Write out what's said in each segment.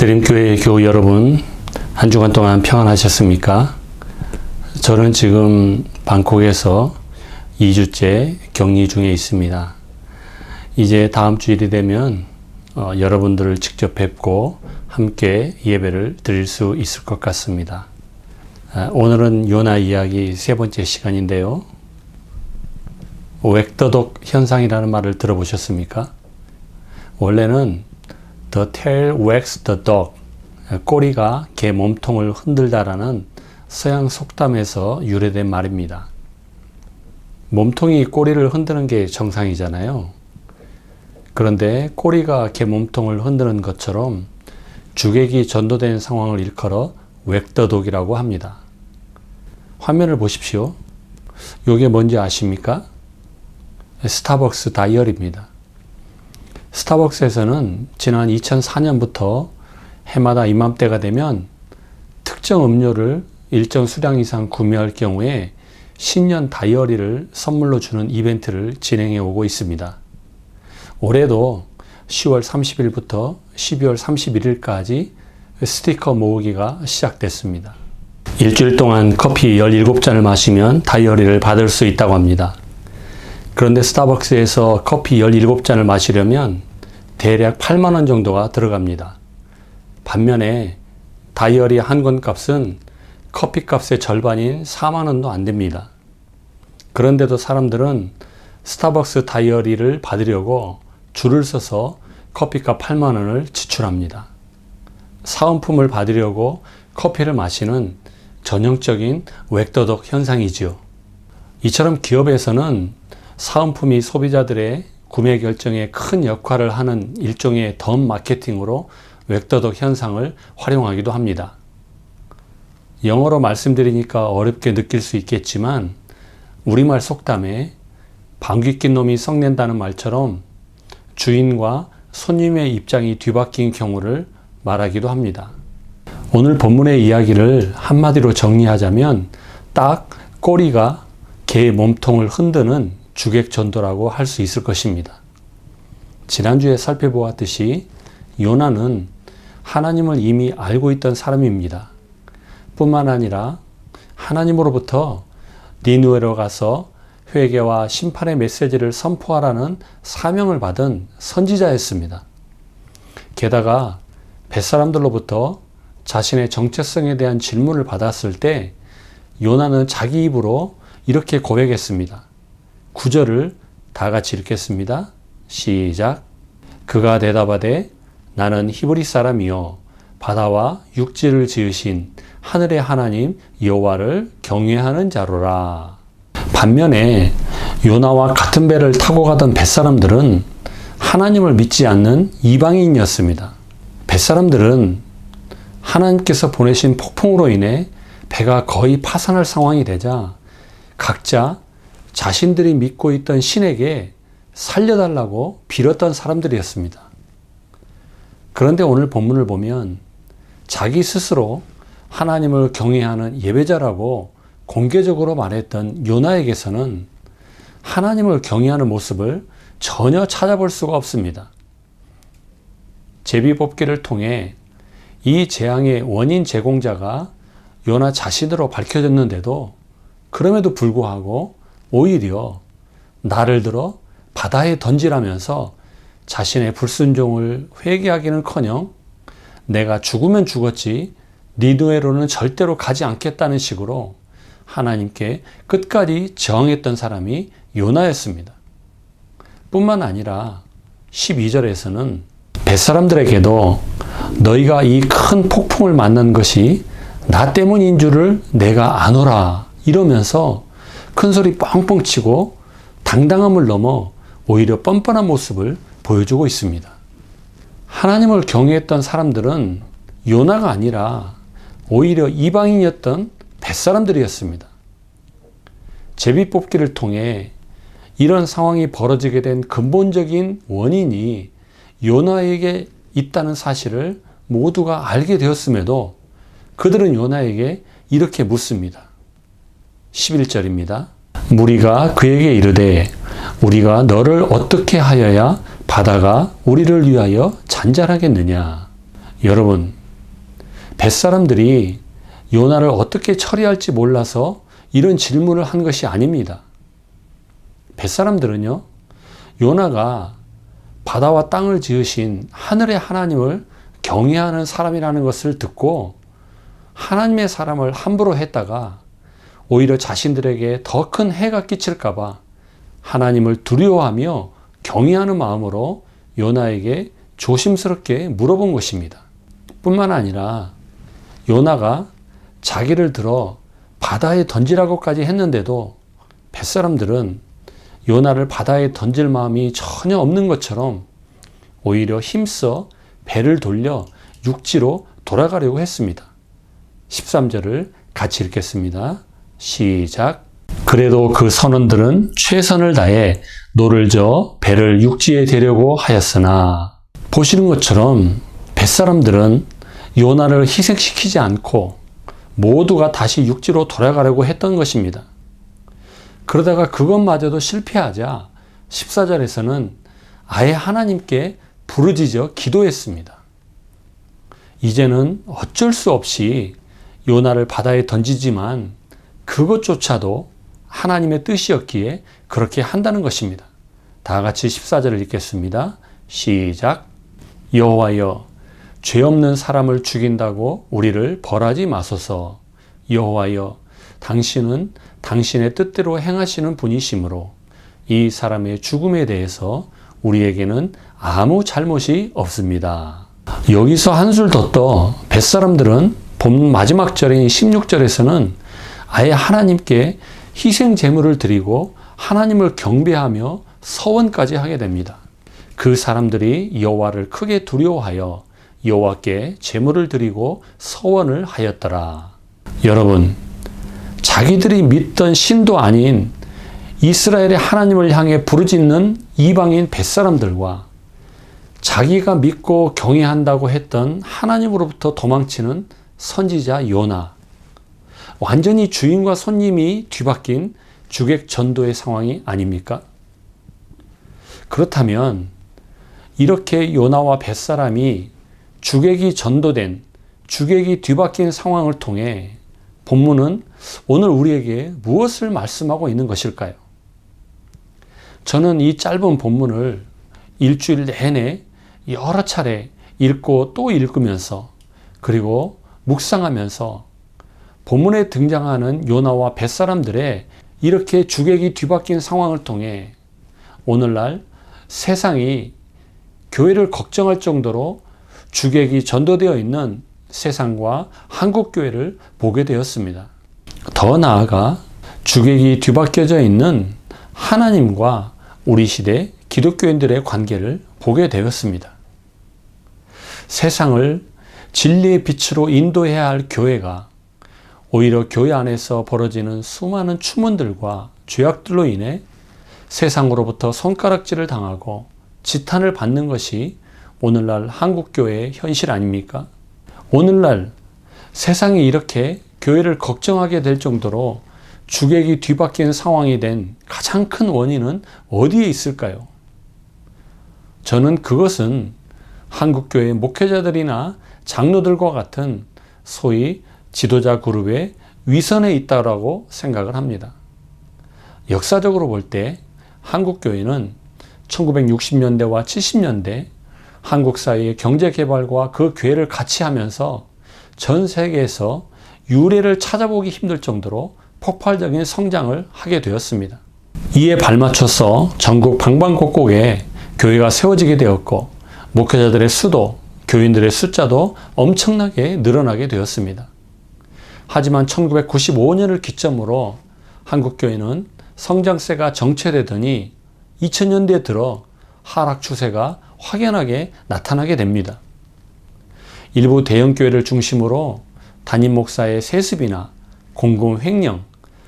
드림교회 교우 여러분, 한 주간 동안 평안하셨습니까? 저는 지금 방콕에서 2주째 격리 중에 있습니다. 이제 다음 주일이 되면 어, 여러분들을 직접 뵙고 함께 예배를 드릴 수 있을 것 같습니다. 아, 오늘은 요나 이야기 세 번째 시간인데요. 웩더독 현상이라는 말을 들어보셨습니까? 원래는 The tail wags the dog. 꼬리가 개 몸통을 흔들다라는 서양 속담에서 유래된 말입니다. 몸통이 꼬리를 흔드는 게 정상이잖아요. 그런데 꼬리가 개 몸통을 흔드는 것처럼 주객이 전도된 상황을 일컬어 웩더독이라고 합니다. 화면을 보십시오. 이게 뭔지 아십니까? 스타벅스 다이얼입니다. 스타벅스에서는 지난 2004년부터 해마다 이맘때가 되면 특정 음료를 일정 수량 이상 구매할 경우에 신년 다이어리를 선물로 주는 이벤트를 진행해 오고 있습니다. 올해도 10월 30일부터 12월 31일까지 스티커 모으기가 시작됐습니다. 일주일 동안 커피 17잔을 마시면 다이어리를 받을 수 있다고 합니다. 그런데 스타벅스에서 커피 17잔을 마시려면 대략 8만원 정도가 들어갑니다. 반면에 다이어리 한 권 값은 커피 값의 절반인 4만원도 안 됩니다. 그런데도 사람들은 스타벅스 다이어리를 받으려고 줄을 서서 커피값 8만원을 지출합니다. 사은품을 받으려고 커피를 마시는 전형적인 웩더덕 현상이지요. 이처럼 기업에서는 사은품이 소비자들의 구매 결정에 큰 역할을 하는 일종의 덤 마케팅으로 웩더덕 현상을 활용하기도 합니다. 영어로 말씀드리니까 어렵게 느낄 수 있겠지만 우리말 속담에 방귀 낀 놈이 썩낸다는 말처럼 주인과 손님의 입장이 뒤바뀐 경우를 말하기도 합니다. 오늘 본문의 이야기를 한마디로 정리하자면 딱 꼬리가 개 몸통을 흔드는 주객 전도라고 할 수 있을 것입니다. 지난주에 살펴보았듯이 요나는 하나님을 이미 알고 있던 사람입니다. 뿐만 아니라 하나님으로부터 니누에로 가서 회개와 심판의 메시지를 선포하라는 사명을 받은 선지자였습니다. 게다가 뱃사람들로부터 자신의 정체성에 대한 질문을 받았을 때 요나는 자기 입으로 이렇게 고백했습니다. 구절을 다 같이 읽겠습니다. 시작. 그가 대답하되 나는 히브리 사람이요 바다와 육지를 지으신 하늘의 하나님 여호와를 경외하는 자로라. 반면에 요나와 같은 배를 타고 가던 뱃사람들은 하나님을 믿지 않는 이방인이었습니다. 뱃사람들은 하나님께서 보내신 폭풍으로 인해 배가 거의 파산할 상황이 되자 각자 자신들이 믿고 있던 신에게 살려달라고 빌었던 사람들이었습니다. 그런데 오늘 본문을 보면 자기 스스로 하나님을 경외하는 예배자라고 공개적으로 말했던 요나에게서는 하나님을 경외하는 모습을 전혀 찾아볼 수가 없습니다. 제비 뽑기를 통해 이 재앙의 원인 제공자가 요나 자신으로 밝혀졌는데도 그럼에도 불구하고 오히려 나를 들어 바다에 던지라면서 자신의 불순종을 회개하기는커녕 내가 죽으면 죽었지 니누에로는 절대로 가지 않겠다는 식으로 하나님께 끝까지 저항했던 사람이 요나였습니다. 뿐만 아니라 12절에서는 뱃사람들에게도 너희가 이 큰 폭풍을 만난 것이 나 때문인 줄을 내가 아노라 이러면서 큰 소리 뻥뻥 치고 당당함을 넘어 오히려 뻔뻔한 모습을 보여주고 있습니다. 하나님을 경외했던 사람들은 요나가 아니라 오히려 이방인이었던 뱃사람들이었습니다. 제비 뽑기를 통해 이런 상황이 벌어지게 된 근본적인 원인이 요나에게 있다는 사실을 모두가 알게 되었음에도 그들은 요나에게 이렇게 묻습니다. 11절입니다. 무리가 그에게 이르되 우리가 너를 어떻게 하여야 바다가 우리를 위하여 잔잔하겠느냐. 여러분, 뱃사람들이 요나를 어떻게 처리할지 몰라서 이런 질문을 한 것이 아닙니다. 뱃사람들은요, 요나가 바다와 땅을 지으신 하늘의 하나님을 경외하는 사람이라는 것을 듣고 하나님의 사람을 함부로 했다가 오히려 자신들에게 더 큰 해가 끼칠까봐 하나님을 두려워하며 경외하는 마음으로 요나에게 조심스럽게 물어본 것입니다. 뿐만 아니라 요나가 자기를 들어 바다에 던지라고까지 했는데도 뱃사람들은 요나를 바다에 던질 마음이 전혀 없는 것처럼 오히려 힘써 배를 돌려 육지로 돌아가려고 했습니다. 13절을 같이 읽겠습니다. 시작. 그래도 그 선원들은 최선을 다해 노를 저 배를 육지에 대려고 하였으나 보시는 것처럼 뱃사람들은 요나를 희생시키지 않고 모두가 다시 육지로 돌아가려고 했던 것입니다. 그러다가 그것마저도 실패하자 14절에서는 아예 하나님께 부르짖어 기도했습니다. 이제는 어쩔 수 없이 요나를 바다에 던지지만 그것조차도 하나님의 뜻이었기에 그렇게 한다는 것입니다. 다 같이 14절을 읽겠습니다. 시작. 여호와여 죄 없는 사람을 죽인다고 우리를 벌하지 마소서. 여호와여 당신은 당신의 뜻대로 행하시는 분이시므로 이 사람의 죽음에 대해서 우리에게는 아무 잘못이 없습니다. 여기서 한술 더 떠 뱃사람들은 본 마지막 절인 16절에서는 아예 하나님께 희생 제물을 드리고 하나님을 경배하며 서원까지 하게 됩니다. 그 사람들이 여호와를 크게 두려워하여 여호와께 제물을 드리고 서원을 하였더라. 여러분, 자기들이 믿던 신도 아닌 이스라엘의 하나님을 향해 부르짖는 이방인 뱃사람들과 자기가 믿고 경외한다고 했던 하나님으로부터 도망치는 선지자 요나. 완전히 주인과 손님이 뒤바뀐 주객 전도의 상황이 아닙니까? 그렇다면 이렇게 요나와 뱃사람이 주객이 전도된 주객이 뒤바뀐 상황을 통해 본문은 오늘 우리에게 무엇을 말씀하고 있는 것일까요? 저는 이 짧은 본문을 일주일 내내 여러 차례 읽고 또 읽으면서 그리고 묵상하면서 본문에 등장하는 요나와 뱃사람들의 이렇게 주객이 뒤바뀐 상황을 통해 오늘날 세상이 교회를 걱정할 정도로 주객이 전도되어 있는 세상과 한국 교회를 보게 되었습니다. 더 나아가 주객이 뒤바뀌어져 있는 하나님과 우리 시대 기독교인들의 관계를 보게 되었습니다. 세상을 진리의 빛으로 인도해야 할 교회가 오히려 교회 안에서 벌어지는 수많은 추문들과 죄악들로 인해 세상으로부터 손가락질을 당하고 지탄을 받는 것이 오늘날 한국교회의 현실 아닙니까? 오늘날 세상이 이렇게 교회를 걱정하게 될 정도로 주객이 뒤바뀐 상황이 된 가장 큰 원인은 어디에 있을까요? 저는 그것은 한국교회 목회자들이나 장로들과 같은 소위 지도자 그룹의 위선에 있다라고 생각을 합니다. 역사적으로 볼 때 한국교회는 1960년대와 70년대 한국 사회의 경제 개발과 그 교회를 같이 하면서 전 세계에서 유례를 찾아보기 힘들 정도로 폭발적인 성장을 하게 되었습니다. 이에 발맞춰서 전국 방방곡곡에 교회가 세워지게 되었고 목회자들의 수도, 교인들의 숫자도 엄청나게 늘어나게 되었습니다. 하지만 1995년을 기점으로 한국교회는 성장세가 정체되더니 2000년대 들어 하락 추세가 확연하게 나타나게 됩니다. 일부 대형교회를 중심으로 담임 목사의 세습이나 공공 횡령,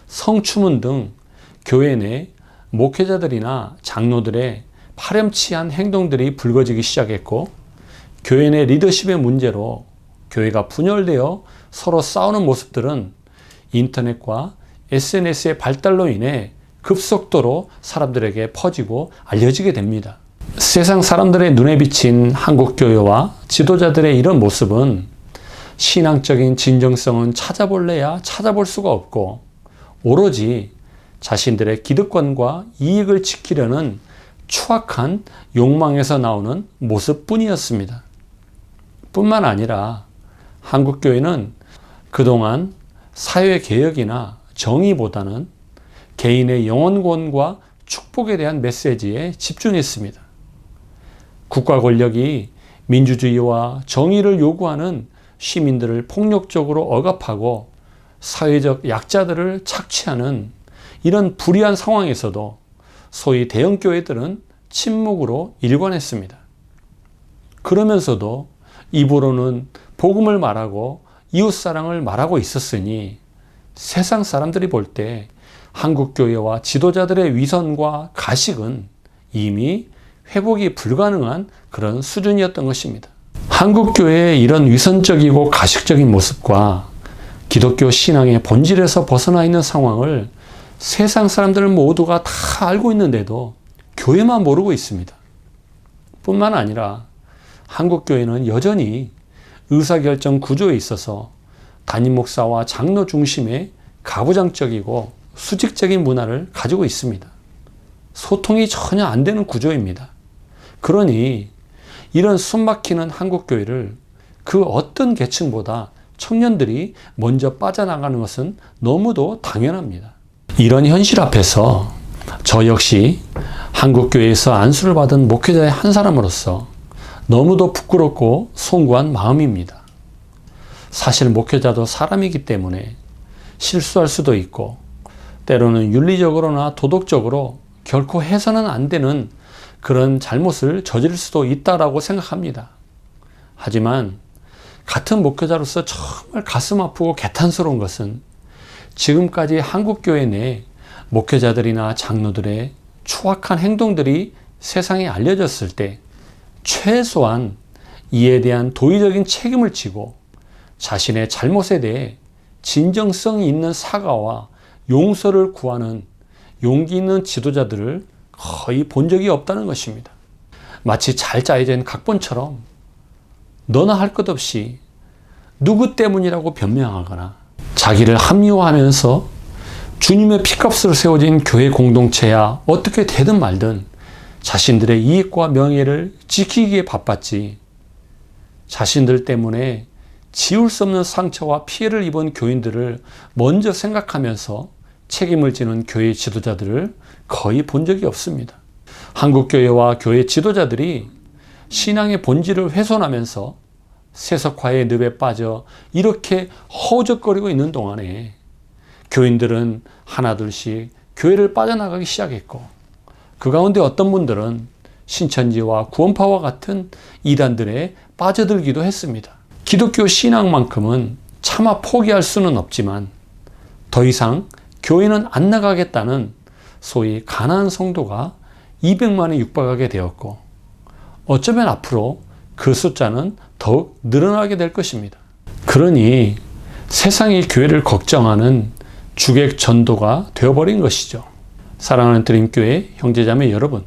성추문 등 교회 내 목회자들이나 장로들의 파렴치한 행동들이 불거지기 시작했고 교회 내 리더십의 문제로 교회가 분열되어 서로 싸우는 모습들은 인터넷과 SNS의 발달로 인해 급속도로 사람들에게 퍼지고 알려지게 됩니다. 세상 사람들의 눈에 비친 한국 교회와 지도자들의 이런 모습은 신앙적인 진정성은 찾아볼래야 찾아볼 수가 없고 오로지 자신들의 기득권과 이익을 지키려는 추악한 욕망에서 나오는 모습뿐이었습니다. 뿐만 아니라 한국교회는 그동안 사회개혁이나 정의보다는 개인의 영혼권과 축복에 대한 메시지에 집중했습니다. 국가 권력이 민주주의와 정의를 요구하는 시민들을 폭력적으로 억압하고 사회적 약자들을 착취하는 이런 불의한 상황에서도 소위 대형 교회들은 침묵으로 일관했습니다. 그러면서도 입으로는 복음을 말하고 이웃 사랑을 말하고 있었으니 세상 사람들이 볼 때 한국 교회와 지도자들의 위선과 가식은 이미 회복이 불가능한 그런 수준이었던 것입니다. 한국 교회의 이런 위선적이고 가식적인 모습과 기독교 신앙의 본질에서 벗어나 있는 상황을 세상 사람들 모두가 다 알고 있는데도 교회만 모르고 있습니다. 뿐만 아니라 한국 교회는 여전히 의사결정 구조에 있어서 담임 목사와 장로 중심의 가부장적이고 수직적인 문화를 가지고 있습니다. 소통이 전혀 안 되는 구조입니다. 그러니 이런 숨막히는 한국교회를 그 어떤 계층보다 청년들이 먼저 빠져나가는 것은 너무도 당연합니다. 이런 현실 앞에서 저 역시 한국교회에서 안수를 받은 목회자의 한 사람으로서 너무도 부끄럽고 송구한 마음입니다. 사실 목회자도 사람이기 때문에 실수할 수도 있고 때로는 윤리적으로나 도덕적으로 결코 해서는 안 되는 그런 잘못을 저지를 수도 있다라고 생각합니다. 하지만 같은 목회자로서 정말 가슴 아프고 개탄스러운 것은 지금까지 한국교회 내 목회자들이나 장로들의 추악한 행동들이 세상에 알려졌을 때 최소한 이에 대한 도의적인 책임을 지고 자신의 잘못에 대해 진정성 있는 사과와 용서를 구하는 용기 있는 지도자들을 거의 본 적이 없다는 것입니다. 마치 잘 짜여진 각본처럼 너나 할 것 없이 누구 때문이라고 변명하거나 자기를 합리화하면서 주님의 피값으로 세워진 교회 공동체야 어떻게 되든 말든 자신들의 이익과 명예를 지키기에 바빴지 자신들 때문에 지울 수 없는 상처와 피해를 입은 교인들을 먼저 생각하면서 책임을 지는 교회 지도자들을 거의 본 적이 없습니다. 한국교회와 교회 지도자들이 신앙의 본질을 훼손하면서 세속화의 늪에 빠져 이렇게 허우적거리고 있는 동안에 교인들은 하나둘씩 교회를 빠져나가기 시작했고 그 가운데 어떤 분들은 신천지와 구원파와 같은 이단들에 빠져들기도 했습니다. 기독교 신앙만큼은 차마 포기할 수는 없지만 더 이상 교회는 안 나가겠다는 소위 가난한 성도가 200만에 육박하게 되었고 어쩌면 앞으로 그 숫자는 더욱 늘어나게 될 것입니다. 그러니 세상이 교회를 걱정하는 주객 전도가 되어버린 것이죠. 사랑하는 드림교회 형제자매 여러분,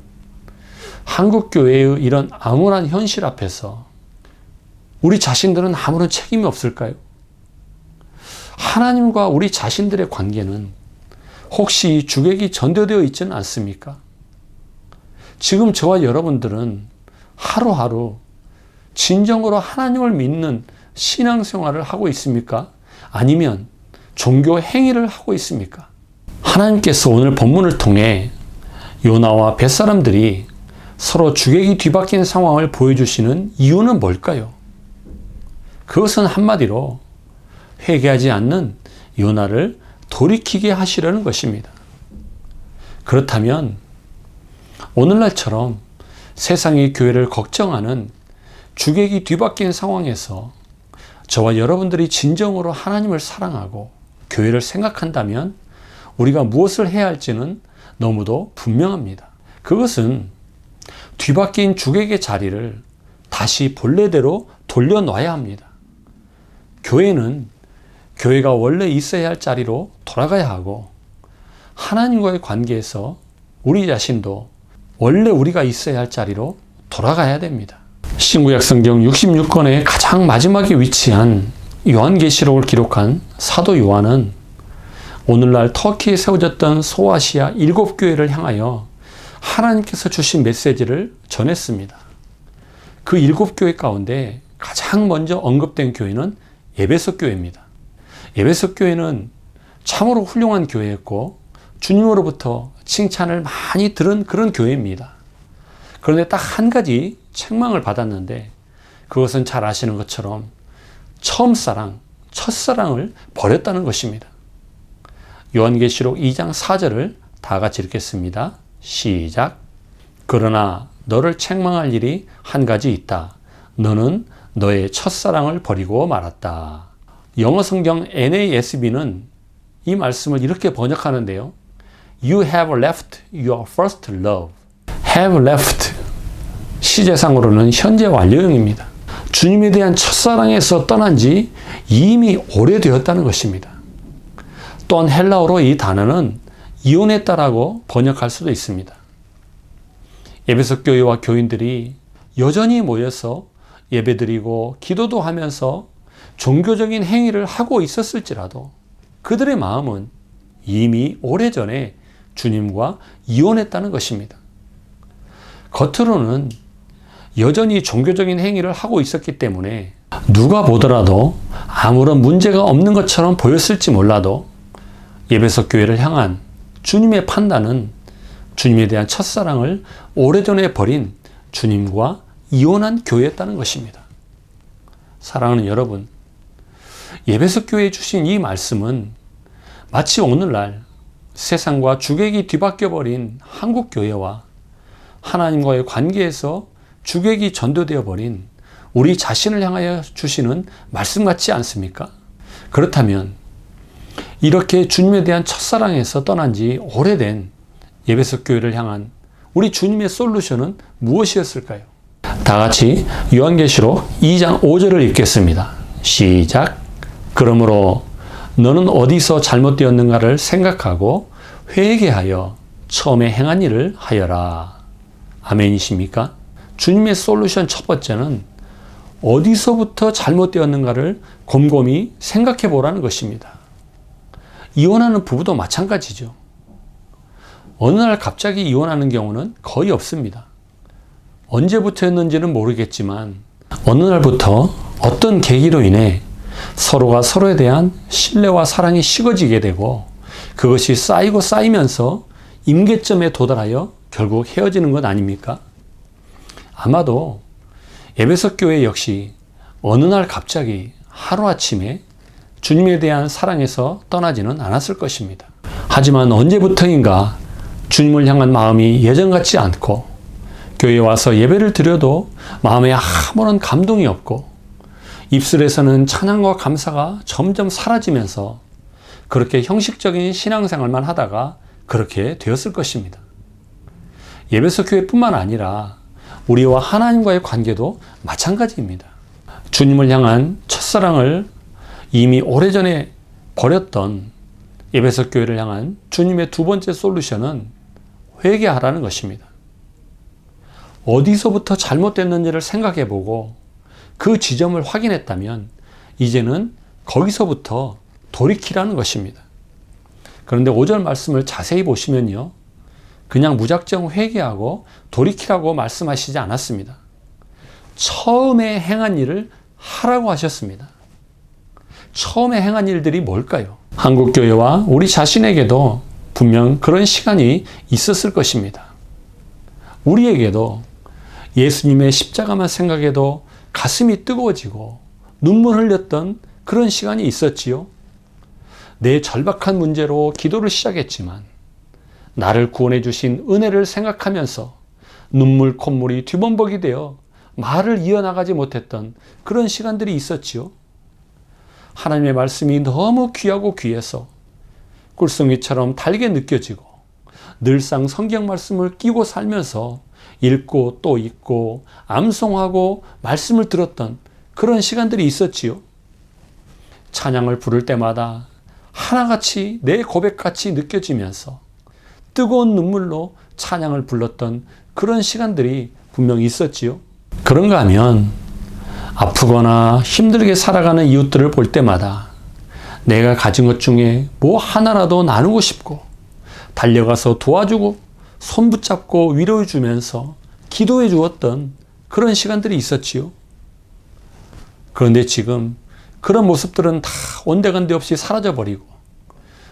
한국교회의 이런 암울한 현실 앞에서 우리 자신들은 아무런 책임이 없을까요? 하나님과 우리 자신들의 관계는 혹시 주객이 전도되어 있지는 않습니까? 지금 저와 여러분들은 하루하루 진정으로 하나님을 믿는 신앙생활을 하고 있습니까? 아니면 종교 행위를 하고 있습니까? 하나님께서 오늘 본문을 통해 요나와 뱃사람들이 서로 주객이 뒤바뀐 상황을 보여주시는 이유는 뭘까요? 그것은 한마디로 회개하지 않는 요나를 돌이키게 하시려는 것입니다. 그렇다면 오늘날처럼 세상이 교회를 걱정하는 주객이 뒤바뀐 상황에서 저와 여러분들이 진정으로 하나님을 사랑하고 교회를 생각한다면 우리가 무엇을 해야 할지는 너무도 분명합니다. 그것은 뒤바뀐 주객의 자리를 다시 본래대로 돌려놔야 합니다. 교회는 교회가 원래 있어야 할 자리로 돌아가야 하고 하나님과의 관계에서 우리 자신도 원래 우리가 있어야 할 자리로 돌아가야 됩니다. 신구약 성경 66권의 가장 마지막에 위치한 요한계시록을 기록한 사도 요한은 오늘날 터키에 세워졌던 소아시아 일곱 교회를 향하여 하나님께서 주신 메시지를 전했습니다. 그 일곱 교회 가운데 가장 먼저 언급된 교회는 예배석 교회입니다. 예배석 교회는 참으로 훌륭한 교회였고 주님으로부터 칭찬을 많이 들은 그런 교회입니다. 그런데 딱 한 가지 책망을 받았는데 그것은 잘 아시는 것처럼 처음 사랑, 첫사랑을 버렸다는 것입니다. 요한계시록 2장 4절을 다 같이 읽겠습니다. 시작. 그러나 너를 책망할 일이 한 가지 있다. 너는 너의 첫사랑을 버리고 말았다. 영어 성경 NASB는 이 말씀을 이렇게 번역하는데요. You have left your first love. have left. 시제상으로는 현재 완료형입니다. 주님에 대한 첫사랑에서 떠난 지 이미 오래되었다는 것입니다. 또한 헬라어로 이 단어는 이혼했다라고 번역할 수도 있습니다. 예배석 교회와 교인들이 여전히 모여서 예배드리고 기도도 하면서 종교적인 행위를 하고 있었을지라도 그들의 마음은 이미 오래전에 주님과 이혼했다는 것입니다. 겉으로는 여전히 종교적인 행위를 하고 있었기 때문에 누가 보더라도 아무런 문제가 없는 것처럼 보였을지 몰라도 예배석 교회를 향한 주님의 판단은 주님에 대한 첫사랑을 오래전에 버린 주님과 이혼한 교회였다는 것입니다. 사랑하는 여러분, 예배석 교회에 주신 이 말씀은 마치 오늘날 세상과 주객이 뒤바뀌어 버린 한국 교회와 하나님과의 관계에서 주객이 전도되어 버린 우리 자신을 향하여 주시는 말씀 같지 않습니까? 그렇다면 이렇게 주님에 대한 첫사랑에서 떠난 지 오래된 예배석 교회를 향한 우리 주님의 솔루션은 무엇이었을까요? 다 같이 요한계시록 2장 5절을 읽겠습니다. 시작. 그러므로 너는 어디서 잘못되었는가를 생각하고 회개하여 처음에 행한 일을 하여라. 아멘이십니까? 주님의 솔루션 첫 번째는 어디서부터 잘못되었는가를 곰곰이 생각해 보라는 것입니다. 이혼하는 부부도 마찬가지죠. 어느 날 갑자기 이혼하는 경우는 거의 없습니다. 언제부터였는지는 모르겠지만 어느 날부터 어떤 계기로 인해 서로가 서로에 대한 신뢰와 사랑이 식어지게 되고 그것이 쌓이고 쌓이면서 임계점에 도달하여 결국 헤어지는 것 아닙니까? 아마도 에베소 교회 역시 어느 날 갑자기 하루아침에 주님에 대한 사랑에서 떠나지는 않았을 것입니다. 하지만 언제부터인가 주님을 향한 마음이 예전 같지 않고 교회에 와서 예배를 드려도 마음에 아무런 감동이 없고 입술에서는 찬양과 감사가 점점 사라지면서 그렇게 형식적인 신앙생활만 하다가 그렇게 되었을 것입니다. 예배소 교회뿐만 아니라 우리와 하나님과의 관계도 마찬가지입니다. 주님을 향한 첫사랑을 이미 오래전에 버렸던 예배석 교회를 향한 주님의 두 번째 솔루션은 회개하라는 것입니다. 어디서부터 잘못됐는지를 생각해 보고 그 지점을 확인했다면 이제는 거기서부터 돌이키라는 것입니다. 그런데 5절 말씀을 자세히 보시면요. 그냥 무작정 회개하고 돌이키라고 말씀하시지 않았습니다. 처음에 행한 일을 하라고 하셨습니다. 처음에 행한 일들이 뭘까요? 한국교회와 우리 자신에게도 분명 그런 시간이 있었을 것입니다. 우리에게도 예수님의 십자가만 생각해도 가슴이 뜨거워지고 눈물 흘렸던 그런 시간이 있었지요. 내 절박한 문제로 기도를 시작했지만 나를 구원해 주신 은혜를 생각하면서 눈물 콧물이 뒤범벅이 되어 말을 이어나가지 못했던 그런 시간들이 있었지요. 하나님의 말씀이 너무 귀하고 귀해서 꿀송이처럼 달게 느껴지고 늘상 성경 말씀을 끼고 살면서 읽고 또 읽고 암송하고 말씀을 들었던 그런 시간들이 있었지요. 찬양을 부를 때마다 하나같이 내 고백같이 느껴지면서 뜨거운 눈물로 찬양을 불렀던 그런 시간들이 분명히 있었지요. 그런가 하면 아프거나 힘들게 살아가는 이웃들을 볼 때마다 내가 가진 것 중에 뭐 하나라도 나누고 싶고 달려가서 도와주고 손 붙잡고 위로해 주면서 기도해 주었던 그런 시간들이 있었지요. 그런데 지금 그런 모습들은 다 온데간데 없이 사라져 버리고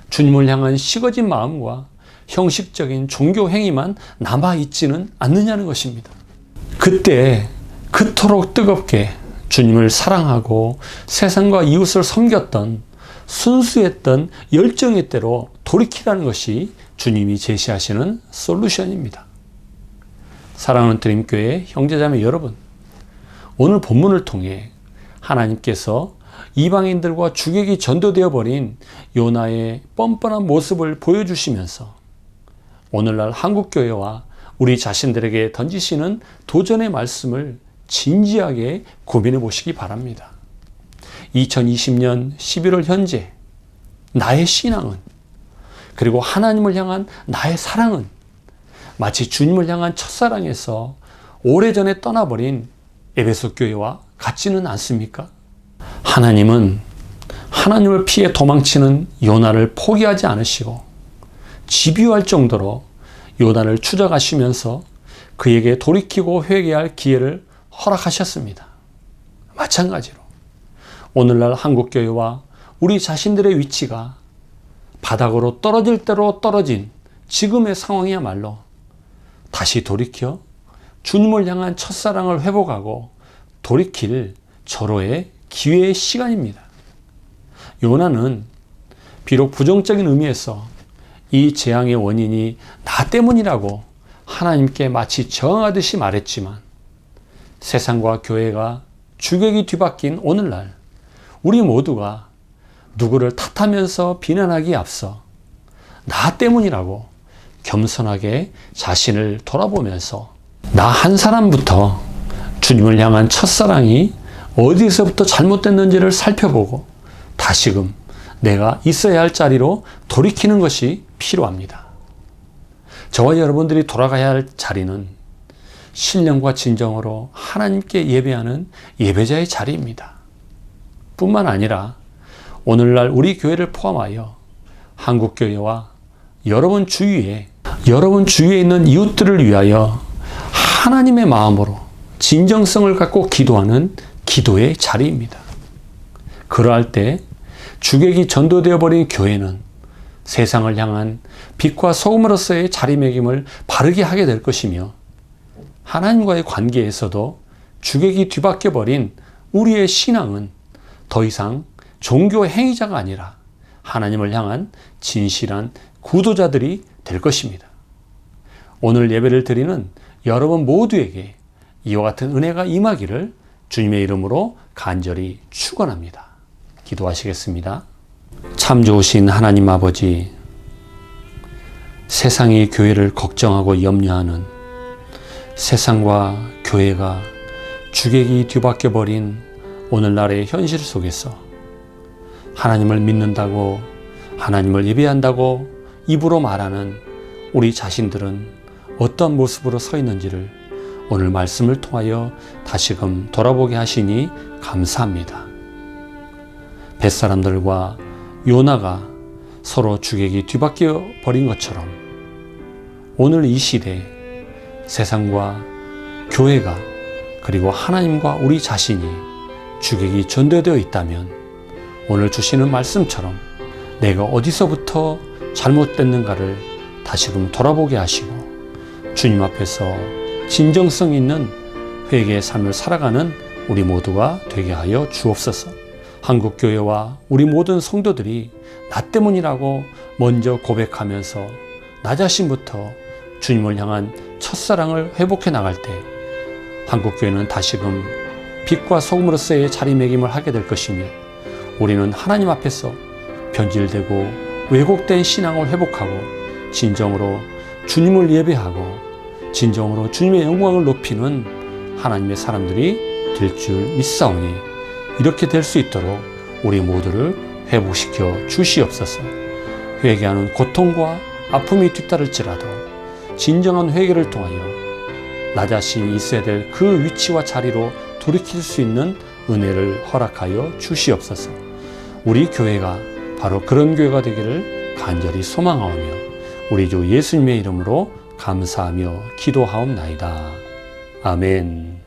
주님을 향한 식어진 마음과 형식적인 종교 행위만 남아 있지는 않느냐는 것입니다. 그때 그토록 뜨겁게 주님을 사랑하고 세상과 이웃을 섬겼던 순수했던 열정의 때로 돌이키라는 것이 주님이 제시하시는 솔루션입니다. 사랑하는 드림교회 형제자매 여러분, 오늘 본문을 통해 하나님께서 이방인들과 주객이 전도되어 버린 요나의 뻔뻔한 모습을 보여주시면서 오늘날 한국교회와 우리 자신들에게 던지시는 도전의 말씀을 진지하게 고민해 보시기 바랍니다. 2020년 11월 현재 나의 신앙은 그리고 하나님을 향한 나의 사랑은 마치 주님을 향한 첫사랑에서 오래전에 떠나버린 에베소 교회와 같지는 않습니까? 하나님은 하나님을 피해 도망치는 요나를 포기하지 않으시고 집요할 정도로 요나를 추적하시면서 그에게 돌이키고 회개할 기회를 허락하셨습니다. 마찬가지로 오늘날 한국교회와 우리 자신들의 위치가 바닥으로 떨어질 대로 떨어진 지금의 상황이야말로 다시 돌이켜 주님을 향한 첫사랑을 회복하고 돌이킬 절호의 기회의 시간입니다. 요나는 비록 부정적인 의미에서 이 재앙의 원인이 나 때문이라고 하나님께 마치 정하듯이 말했지만 세상과 교회가 주객이 뒤바뀐 오늘날 우리 모두가 누구를 탓하면서 비난하기에 앞서 나 때문이라고 겸손하게 자신을 돌아보면서 나 한 사람부터 주님을 향한 첫사랑이 어디서부터 잘못됐는지를 살펴보고 다시금 내가 있어야 할 자리로 돌이키는 것이 필요합니다. 저와 여러분들이 돌아가야 할 자리는 신령과 진정으로 하나님께 예배하는 예배자의 자리입니다. 뿐만 아니라 오늘날 우리 교회를 포함하여 한국교회와 여러분 주위에 여러분 주위에 있는 이웃들을 위하여 하나님의 마음으로 진정성을 갖고 기도하는 기도의 자리입니다. 그러할 때 주객이 전도되어 버린 교회는 세상을 향한 빛과 소금으로서의 자리매김을 바르게 하게 될 것이며 하나님과의 관계에서도 주객이 뒤바뀌어 버린 우리의 신앙은 더 이상 종교 행위자가 아니라 하나님을 향한 진실한 구도자들이 될 것입니다. 오늘 예배를 드리는 여러분 모두에게 이와 같은 은혜가 임하기를 주님의 이름으로 간절히 축원합니다. 기도하시겠습니다. 참 좋으신 하나님 아버지, 세상이 교회를 걱정하고 염려하는 세상과 교회가 주객이 뒤바뀌어 버린 오늘날의 현실 속에서 하나님을 믿는다고 하나님을 예배한다고 입으로 말하는 우리 자신들은 어떤 모습으로 서 있는지를 오늘 말씀을 통하여 다시금 돌아보게 하시니 감사합니다. 뱃사람들과 요나가 서로 주객이 뒤바뀌어 버린 것처럼 오늘 이 시대 세상과 교회가 그리고 하나님과 우리 자신이 주객이 전도되어 있다면 오늘 주시는 말씀처럼 내가 어디서부터 잘못됐는가를 다시금 돌아보게 하시고 주님 앞에서 진정성 있는 회개의 삶을 살아가는 우리 모두가 되게 하여 주옵소서. 한국교회와 우리 모든 성도들이 나 때문이라고 먼저 고백하면서 나 자신부터 주님을 향한 첫사랑을 회복해 나갈 때 한국교회는 다시금 빛과 소금으로서의 자리매김을 하게 될 것이며 우리는 하나님 앞에서 변질되고 왜곡된 신앙을 회복하고 진정으로 주님을 예배하고 진정으로 주님의 영광을 높이는 하나님의 사람들이 될 줄 믿사오니 이렇게 될 수 있도록 우리 모두를 회복시켜 주시옵소서. 회개하는 고통과 아픔이 뒤따를지라도 진정한 회개를 통하여 나 자신이 있어야 될 그 위치와 자리로 돌이킬 수 있는 은혜를 허락하여 주시옵소서. 우리 교회가 바로 그런 교회가 되기를 간절히 소망하오며 우리 주 예수님의 이름으로 감사하며 기도하옵나이다. 아멘.